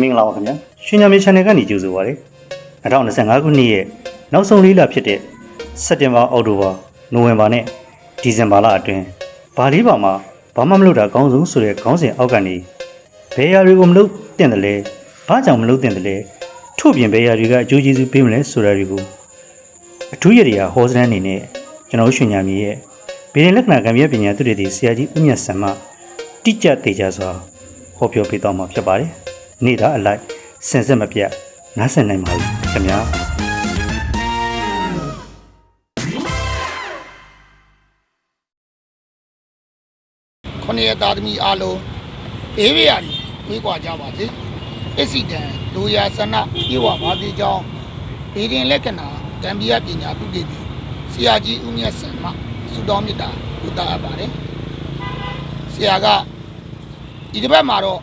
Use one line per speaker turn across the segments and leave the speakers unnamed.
မင်္ဂလာပါခင်ဗျာရှင်ညာမြေ channel ကနေကြိုဆိုပါရစေ2025ခုနှစ်ရဲ့နောက်ဆုံးလေးလဖြစ်တဲ့စက်တင်ဘာအောက်တိုဘာနိုဝင်ဘာနဲ့ဒီဇင်ဘာလအတွင်းဘာလေးပါမှာဘာမှမလုပ်တာအကောင်းဆုံးဆိုတဲ့ခေါင်းစဉ်အောက်ကနေဘယ်ရာတွေကိုမလုပ်တင်တယ်လဲဘာကြောင့်မလုပ်တင်တယ်လဲထို့ပြင်ဘယ်ရာတွေကအကျိုးကျေးဇူးပေးမလဲဆိုတာတွေကိုအထူးရည်ရဟောစတန်းအနေနဲ့ကျွန်တော်တို့ရှင်ညာမြေရဲ့ဗီဒီလက္ခဏာကံပြပညာသူတွေဒီဆရာကြီးဦးမြတ်ဆန်မှတိကျသေးကြစွာဟောပြောပေးတော့မှာဖြစ်ပါတယ်။ နေတာအလိုက်စင်စစ်မပြတ်နားဆင်နိုင်ပါပြီခင်ဗျာ။
ခொနည်းသားသမီးအားလုံးဘေးဘေးရာတွေဝေးကွာကြပါစေအက်ဆီဒန်လူရာဆန္ဒပြေဝပါသေးကြောင်းဗီဒင်လက္ခဏာတံပြပညာသူတည်ပြီးဆရာကြီးဦးမြတ်ဆန်မှဆုတောင်းမေတ္တာဥတာအပ်ပါတယ်ဆရာကဒီတစ်ပတ်မှာတော့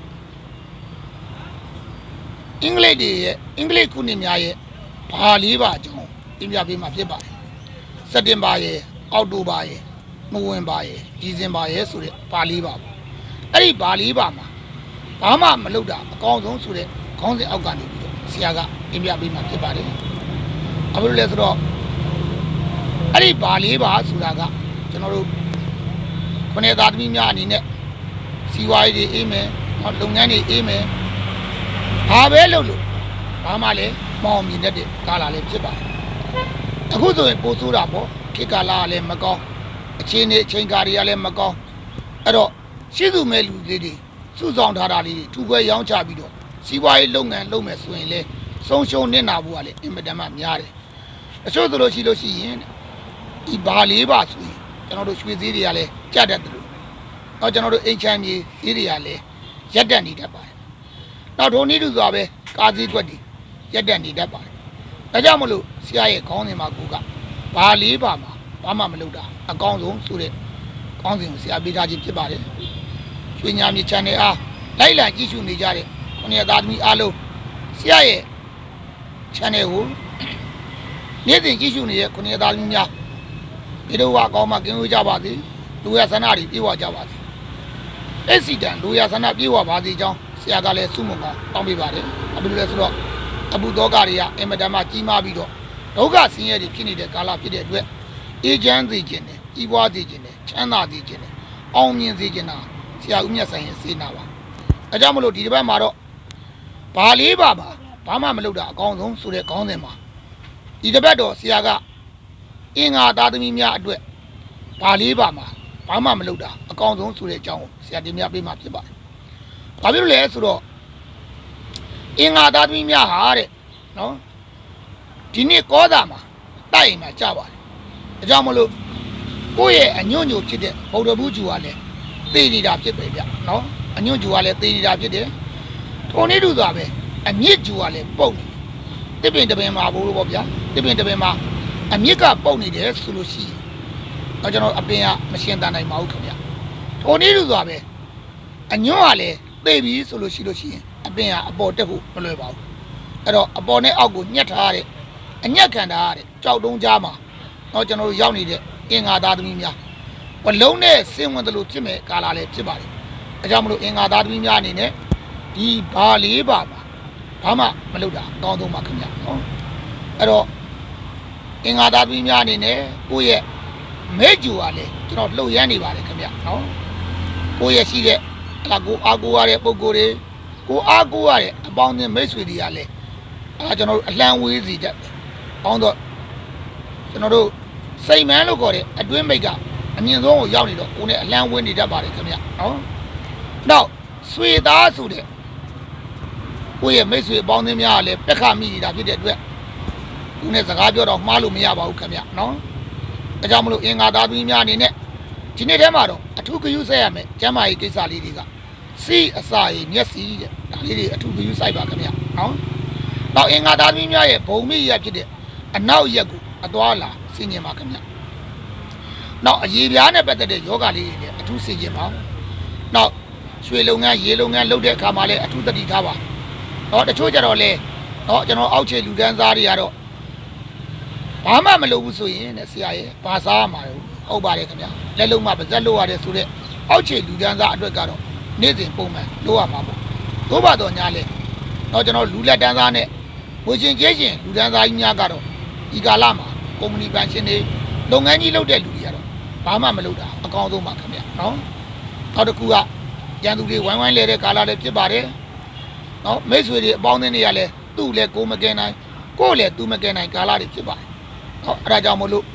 အင်္ဂလိပ်တွေရဲ့အင်္ဂလိပ်ခုနှစ်များရဲ့ဘာလေးပါအကြောင်းတင်ပြပေးမှာဖြစ်ပါတယ်စက်တင်ဘာရဲ့အောက်တိုဘာရဲ့နိုဝင်ဘာရယ်ဒီဇင်ဘာရယ်ဆိုတဲ့ဘာလေးပါပေါ့အဲ့ဒီဘာလေးပါမှာဘာမှမလုပ်တာအကောင်းဆုံးဆိုတဲ့ခေါင်းစဉ်အောက်ကနေပြီးတော့ဆရာကပြင်ပြပေးမှဖြစ်ပါတယ်အခုလဲဆိုတော့အဲ့ဒီဘာလေးပါဆိုတာကကျွန်တော်တို့ခုနှစ်သားသမီးများအနေနဲ့စီဝါရေးတွေအေးမယ်နောက်လုပ်ငန်းတွေအေးမယ် ဘာပဲလုပ်လို့ဘာမှလည်းမအောင်မြင်တတ်တဲ့ကာလာလေးဖြစ်ပါတယ်အခုဆိုရင်ပို့ဆိုးတာပေါ့ခေတ်ကာလာကလည်းမကောင်းအချင်းနေအချိန်ကာတွေကလည်းမကောင်းအဲ့တော့ရှိသူမဲ့လူလေးတွေစုဆောင်ထားတာလေးတွေထူပွဲရောင်းချပြီးတော့စီးပွားရေးလုပ်ငန်းလုပ်မယ်ဆိုရင်လေဆုံးရှုံးနစ်နာဖို့ကလည်းအင်မတန်မှများတယ်အချို့ဆိုလို့ရှိလို့ရှိရင်ဒီဘာလေးပါဆိုရင်ကျွန်တော်တို့ရွှေသေးတွေကလည်းကြတတ်တယ်လို့တော့ကျွန်တော်တို့အိမ်ချမ်းမြေသေးတွေကလည်းရက်တက်နေတတ်ပါတယ် နောက်ဒုံနည်းတူစွာပဲကားစည်းကွက်တွေရက်တက်နေတတ်ပါတယ်ဒါကြောင့်မလို့ဆရာရဲ့ခေါင်းစဉ်မှာကိုကဘာလေးပါမှာဘာမှမလုပ်တာအကောင်းဆုံးဆိုတဲ့ကောင်းစဉ်ကိုဆရာပေးထားခြင်းဖြစ်ပါတယ်ရွှေညာမြေ channel အားလိုက်လံကြည့်ရှုနေကြတဲ့ခொနည်းသားသမီးအားလုံးဆရာရဲ့ channel ကိုနေ့စဉ်ကြည့်ရှုနေတဲ့ခொနည်းသားသမီးများဒီတော့အကောင်းမှကင်းဝေးကြပါစေလူရဆန္ဒတွေပြေဝကြပါစေအက်ဆီဒန်လူရဆန္ဒပြေဝပါစေကြောင်းဆ ရာကလည်းစုမုံကောင်းတောင်းပေးပါတယ်အဘယ်လိုလဲဆိုတော့အဘုသောကတွေကအင်မတန်မှကြီးမားပြီးတော့ဒုက္ခဆင်းရဲတွေဖြစ်နေတဲ့ကာလဖြစ်တဲ့အတွက်အေးချမ်းစေခြင်းနဲ့ဤပွားစေခြင်းနဲ့ချမ်းသာစေခြင်းနဲ့အောင်မြင်စေခြင်းတာဆရာဦးမြတ်ဆိုင်ရဲ့စေနာပါအဲကြောင့်မလို့ဒီတစ်ပတ်မှာတော့ဘာလေးပါပါဘာမှမလုပ်တာအကောင်းဆုံးဆိုတဲ့ခေါင်းစဉ်မှာဒီတစ်ပတ်တော့ဆရာကအင်္ဂါသားသမီးများအတွက်ဘာလေးပါမှာဘာမှမလုပ်တာအကောင်းဆုံးဆိုတဲ့အကြောင်းကိုဆရာတင်ပြပေးမှာဖြစ်ပါတယ်။ ဘာဖြစ်လို့လဲဆိုတော့အင်္ဂါသားသမီးများဟာတဲ့နော်ဒီနေ့ကောသာမှာတိုက်ရင်မှာကြပါတယ်ဒါကြောင့်မလို့ကိုယ့်ရဲ့အညွန့်ညိုဖြစ်တဲ့ဗုဒ္ဓဘူးကျူကလည်းသိနေတာဖြစ်ပဲဗျနော်အညွန့်ကျူကလည်းသိနေတာဖြစ်တယ်ထုံနေတူသွားပဲအမြင့်ကျူကလည်းပုတ်နေတစ်ပင်တစ်ပင်မှာဘိုးလို့ပေါ့ဗျာတစ်ပင်တစ်ပင်မှာအမြင့်ကပုတ်နေတယ်ဆိုလို့ရှိရင်တော့ကျွန်တော်အပင်ကမရှင်းတန်နိုင်ပါဘူးခင်ဗျထုံနေတူသွားပဲအညွန့်ကလည်း သိပြီဆိုလို့ရှိလို့ရှိရင်အပင်ကအပေါ်တက်ဖို့မလွယ်ပါဘူးအဲ့တော့အပေါ်နဲ့အောက်ကိုညှက်ထားရတဲ့အညက်ခံထားရတဲ့ကြောက်တုံးကြားမှာတော့ကျွန်တော်တို့ရောက်နေတဲ့အင်္ဂါသားသမီးများဘလုံးနဲ့ဆင်းဝင်တယ်လို့ဖြစ်မဲ့ကာလာလည်းဖြစ်ပါတယ်။အဲကြောင့်မလို့အင်္ဂါသားသမီးများအနေနဲ့ဒီဘာလေးပါမှာဘာမှမလုပ်တာအကောင်းဆုံးပါခင်ဗျာနော်။အဲ့တော့အင်္ဂါသားသမီးများအနေနဲ့ကိုယ့်ရဲ့မဲဂျူကလည်းကျွန်တော်လှုပ်ရမ်းနေပါတယ်ခင်ဗျာနော်။ကိုယ့်ရဲ့ရှိတဲ့ အဲ့ဒါကိုအားကိုးရတဲ့ပုံကိုယ်တွေကိုအားကိုးရတဲ့အပေါင်းအသင်းမိတ်ဆွေတွေကလည်းအဲ့ဒါကျွန်တော်တို့အလံဝေးစီတတ်တယ်။အောင်းတော့ကျွန်တော်တို့စိတ်မန်းလို့ခေါ်တဲ့အတွင်းမိတ်ကအမြင့်ဆုံးကိုရောက်နေတော့ကိုယ်နဲ့အလံဝင်နေတတ်ပါတယ်ခင်ဗျနော်။နောက်ဆွေသားဆိုတဲ့ကိုယ့်ရဲ့မိတ်ဆွေအပေါင်းအသင်းများကလည်းပက်ခမိနေတာဖြစ်တဲ့အတွက်ကိုယ်နဲ့စကားပြောတော့မှားလို့မရပါဘူးခင်ဗျနော်။အဲကြောင့်မလို့အင်္ဂါသားသမီးများအနေနဲ့ ဒီနေ့ထဲမှာတော့အထူးဂရုစိုက်ရမယ်ကျမ်းမာရေးကိစ္စလေးတွေကစီအစာရည်မျက်စိတဲ့ဒါလေးတွေအထူးဂရုစိုက်ပါခင်ဗျနော်။နောက်အင်္ဂါသားသမီးများရဲ့ဘုံမိရဖြစ်တဲ့အနောက်ရက်ကိုအသွားလာဆင်ញင်ပါခင်ဗျ။နောက်အရေးပြားနဲ့ပတ်သက်တဲ့ယောဂလေးတွေလည်းအထူးဆင်ញင်ပါ။နောက်ရွှေလုပ်ငန်းရေလုပ်ငန်းလုပ်တဲ့အခါမှာလည်းအထူးတတိထားပါ။တော့တချို့ကြတော့လေတော့ကျွန်တော်အောက်ခြေလူတန်းစားတွေကတော့ဘာမှမလုပ်ဘူးဆိုရင်တဲ့ဆရာရဲ့ဘာစားရမှာလဲ ဟုတ်ပါတယ်ခင်ဗျာ။လက်လုံးမှပါဇက်လို့ရတယ်ဆိုတဲ့အောက်ခြေလူတန်းစားအတွက်ကတော့နေ့စဉ်ပုံမှန်လုပ်ရမှာပေါ့။သို့ပါတော့ညာလေတော့ကျွန်တော်လူလက်တန်းသားနဲ့ဝေချင်းကျဲချင်းလူတန်းသားကြီးများကတော့ဒီကာလမှာကုမ္ပဏီပန်ရှင်တွေလုပ်ငန်းကြီးလုပ်တဲ့လူတွေကတော့ဘာမှမလုပ်တာအကောင်းဆုံးပါခင်ဗျနော်နောက်တစ်ခုကရန်သူတွေဝိုင်းဝိုင်းလဲတဲ့ကာလလည်းဖြစ်ပါတယ်နော်မိတ်ဆွေတွေအပေါင်းအသင်းတွေကလည်းသူ့လည်းကိုယ်မကဲနိုင်ကိုယ်လည်းသူမကဲနိုင်ကာလတွေဖြစ်ပါတယ်နော်အဲ့ဒါကြောင့်မလို့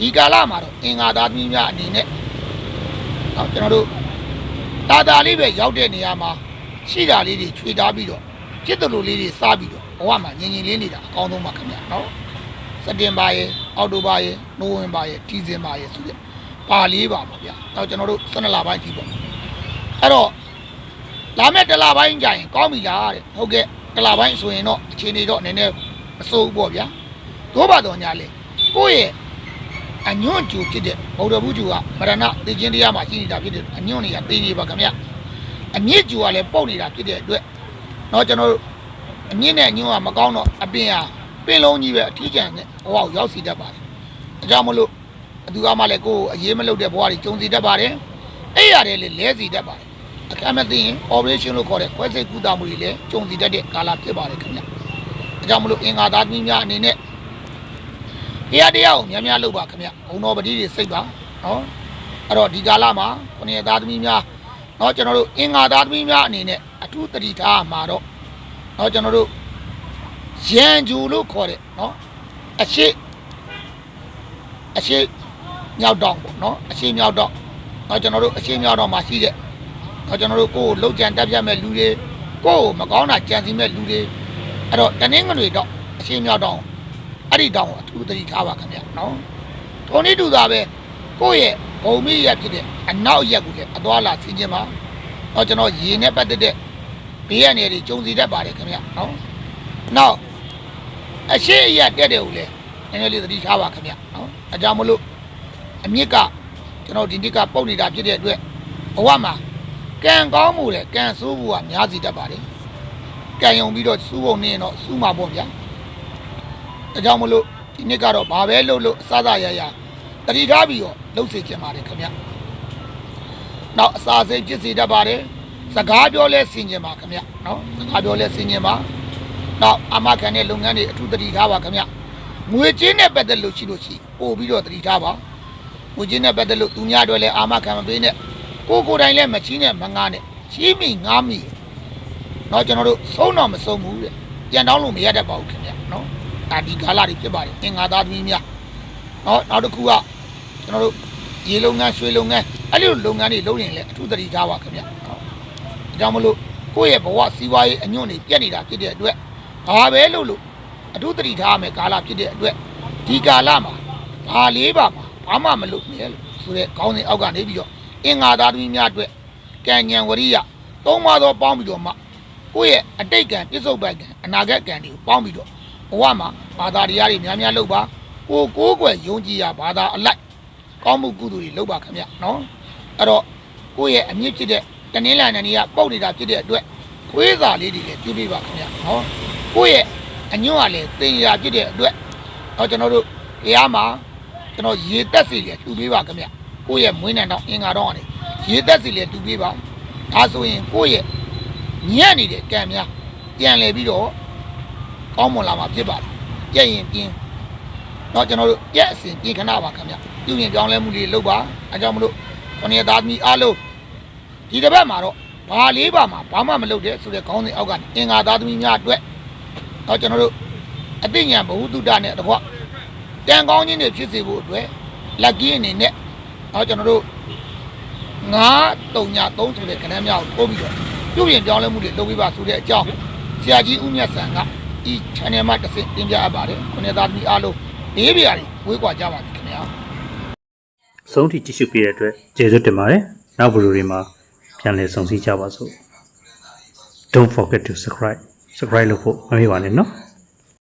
ဒီကာလမှာတော့အင်္ဂါသားသမီးများအနေနဲ့နော်ကျွန်တော်တို့တာတာလေးပဲရောက်တဲ့နေရာမှာရှိတာလေးတွေခြွေထားပြီးတော့ဖြစ်တယ်လို့လေးတွေစားပြီးတော့ဘဝမှာငြင်ငြင်လေးနေတာအကောင်းဆုံးပါခင်ဗျနော်စက်တင်ဘာရဲ့အောက်တိုဘာရဲ့နိုဝင်ဘာရဲ့ဒီဇင်ဘာရဲ့ဆိုတဲ့ပါလေးပါပါဗျာတော့ကျွန်တော်တို့12လပိုင်းကြီးပေါ့အဲ့တော့လာမယ့်တစ်လပိုင်းကြာရင်ကောင်းပြီလားတဲ့ဟုတ်ကဲ့တစ်လပိုင်းဆိုရင်တော့အခြေအနေတော့နည်းနည်းမစိုးဘူးပေါ့ဗျာသို့ပါတော့ညာလေကိုယ့်ရဲ့ အညွန့်ကျူဖြစ်တဲ့ဗုဒ္ဓဘုကျူကမရဏသိချင်းတရားမှာရှိနေတာဖြစ်တဲ့အညွန့်တွေကသိနေပါခင်ဗျအမြင့်ကျူကလည်းပုတ်နေတာဖြစ်တဲ့အတွက်တော့ကျွန်တော်တို့အမြင့်နဲ့အညွန့်ကမကောင်းတော့အပင်ဟာပင်လုံးကြီးပဲအထီးကျန်တဲ့ဘဝကိုရောက်စီတတ်ပါတယ်ဒါကြောင့်မလို့ဘသူကမှလည်းကိုယ်ကိုအရေးမလုပ်တဲ့ဘဝတွေကြုံစီတတ်ပါတယ်အဲ့ရတယ်လေလဲစီတတ်ပါတယ်အခက်မသိရင် operation လို့ခေါ်တဲ့ခွဲစိတ်ကူတာမှုတွေလည်းကြုံစီတတ်တဲ့ကာလဖြစ်ပါတယ်ခင်ဗျဒါကြောင့်မလို့အင်္ဂါသားသမီးများအနေနဲ့ တရားတရားကိုများများလုပ်ပါခင်ဗျဘုံတော်ပတိတွေစိတ်ပါနော်အဲ့တော့ဒီကာလမှာခုနှစ်သားသမီးများနော်ကျွန်တော်တို့အင်္ဂါသားသမီးများအနေနဲ့အထူးတတိထားမှာတော့နော်ကျွန်တော်တို့ရန်ဂျူလို့ခေါ်တဲ့နော်အရှိအရှိမြောက်တောင်ပေါ့နော်အရှိမြောက်တောင်နော်ကျွန်တော်တို့အရှိမြောက်တောင်မှာရှိတဲ့နော်ကျွန်တော်တို့ကိုယ်ကိုလှုပ်ကြံတက်ပြတ်မဲ့လူတွေကိုယ်ကိုမကောင်းတာကြံစည်မဲ့လူတွေအဲ့တော့တနင်္ဂနွေတော့အရှိမြောက်တောင် အဲ့ဒီတောင်ကိုအထူးတတိထားပါခင်ဗျနော်ထုံနည်းတူတာပဲကိုယ့်ရဲ့ဘုံမိရက်ဖြစ်တဲ့အနောက်ရက်ကိုလည်းအသွားလာဆင်းခြင်းပါတော့ကျွန်တော်ရေနဲ့ပတ်သက်တဲ့ဘေးရန်တွေကြုံစီတတ်ပါတယ်ခင်ဗျနော်နောက်အရှိအရက်တက်တယ်ကိုလည်းနည်းနည်းလေးသတိထားပါခင်ဗျနော်အကြောင်းမလို့အမြစ်ကကျွန်တော်ဒီနှစ်ကပုတ်နေတာဖြစ်တဲ့အတွက်ဘဝမှာကံကောင်းမှုနဲ့ကံဆိုးမှုကများစီတတ်ပါတယ်ကံယုံပြီးတော့စူးဖို့နေရင်တော့စူးမှာပေါ့ဗျာ အကြောင်းမလို့ဒီနှစ်ကတော့ဘာပဲလုပ်လို့အစသာရရတတိထားပြီးတော့လှုပ်စေချင်ပါတယ်ခင်ဗျနောက်အစာစိတ်ဖြစ်စေတတ်ပါတယ်စကားပြောလဲဆင်ခြင်ပါခင်ဗျနော်စကားပြောလဲဆင်ခြင်ပါနောက်အမခံတဲ့လုပ်ငန်းတွေအထူးတတိထားပါခင်ဗျငွေချင်းနဲ့ပတ်သက်လို့ရှိလို့ရှိပို့ပြီးတော့တတိထားပါငွေချင်းနဲ့ပတ်သက်လို့သူများတွေလည်းအာမခံမပေးနဲ့ကိုယ်ကိုယ်တိုင်လည်းမချင်းနဲ့မငားနဲ့ချီးမိငားမိတော့ကျွန်တော်တို့ဆုံးတော့မဆုံးဘူးတဲ့ပြန်တောင်းလို့မရတတ်ပါဘူးခင်ဗျနော် ဒါဒီကာလတွေဖြစ်ပါတယ်အင်္ဂါသားသမီးများနော်နောက်တစ်ခုကကျွန်တော်တို့ရေလုပ်ငန်းရွှေလုပ်ငန်းအဲ့လိုလုပ်ငန်းတွေလုပ်ရင်လည်းအထူးတတိထားပါခင်ဗျနော်ဒါကြောင့်မလို့ကိုယ့်ရဲ့ဘဝစီးပွားရေးအညွန့်တွေပြက်နေတာဖြစ်တဲ့အတွက်ဘာပဲလုပ်လို့အထူးတတိထားရမယ်ကာလဖြစ်တဲ့အတွက်ဒီကာလမှာဘာလေးပါမှာဘာမှမလုပ်နဲ့လို့ဆိုတဲ့ခေါင်းစဉ်အောက်ကနေပြီးတော့အင်္ဂါသားသမီးများအတွက်ကံဉဏ်ဝရိယသုံးပါးသောပေါင်းပြီးတော့မှကိုယ့်ရဲ့အတိတ်ကံပြစ္ဆုတ်ပိုက်ကံအနာဂတ်ကံတွေကိုပေါင်းပြီးတော့ ဘဝမှာဘာသာတရားတွေများများလုပ်ပါကိုကိုးကွယ်ယုံကြည်ရဘာသာအလိုက်ကောင်းမှုကုသိုလ်တွေလုပ်ပါခင်ဗျနော်အဲ့တော့ကိုယ့်ရဲ့အမြင့်ဖြစ်တဲ့တနင်္လာနေ့ကပုတ်နေတာဖြစ်တဲ့အတွက်ခွေးစာလေးတွေလည်းပြုပေးပါခင်ဗျနော်ကိုယ့်ရဲ့အညွန့်ကလည်းတင်ရဖြစ်တဲ့အတွက်တော့ကျွန်တော်တို့တရားမှာကျွန်တော်ရေတက်စီလည်းတူပေးပါခင်ဗျကိုယ့်ရဲ့မွေးနေ့တော့အင်္ဂါတော့ကနေရေတက်စီလည်းတူပေးပါဒါဆိုရင်ကိုယ့်ရဲ့ညံ့နေတဲ့ကံများပြန်လဲပြီးတော့ ကောင်းမွန်လာမှာဖြစ်ပါတယ်ပြည့်ရင်ပြင်းတော့ကျွန်တော်တို့ပြက်အစဉ်ပြင်ခဏပါခင်ဗျပြုရင်ပြောင်းလဲမှုတွေလုပ်ပါအဲကြောင့်မလို့ခொနည်းသားသမီးအားလုံးဒီတစ်ပတ်မှာတော့ဘာလေးပါမှာဘာမှမလုပ်တဲ့ဆိုတဲ့ခေါင်းစဉ်အောက်ကနေအင်္ဂါသားသမီးများအတွက်တော့ကျွန်တော်တို့အသိဉာဏ်ဘ ഹു တုတနဲ့တကွတန်ကောင်းခြင်းတွေဖြစ်စေဖို့အတွက်လက်ကင်းအနေနဲ့တော့ကျွန်တော်တို့ငါးတုံညာသုံးဆိုတဲ့ခဏများကိုပို့ပြီးတော့ပြုရင်ပြောင်းလဲမှုတွေလုပ်ပြီးပါဆိုတဲ့အကြောင်းဆရာကြီးဦးမြတ်ဆန်က ဒီ channel မှာတစ်ဆင့်တင်ပြအပ်ပါတယ်ခொနည်းသားသမီးအားလုံးဘေးပြာတွေဝေးကွာကြပါစေခင်ဗျာ
ဆုံးထိကြည့်ရှုပေးတဲ့အတွက်ကျေးဇူးတင်ပါတယ်နောက်ဗီဒီယိုတွေမှာပြန်လည်ဆုံစည်းကြပါစို့ Don't forget to subscribe subscribe လုပ်ဖို့မမေ့ပါနဲ့နော်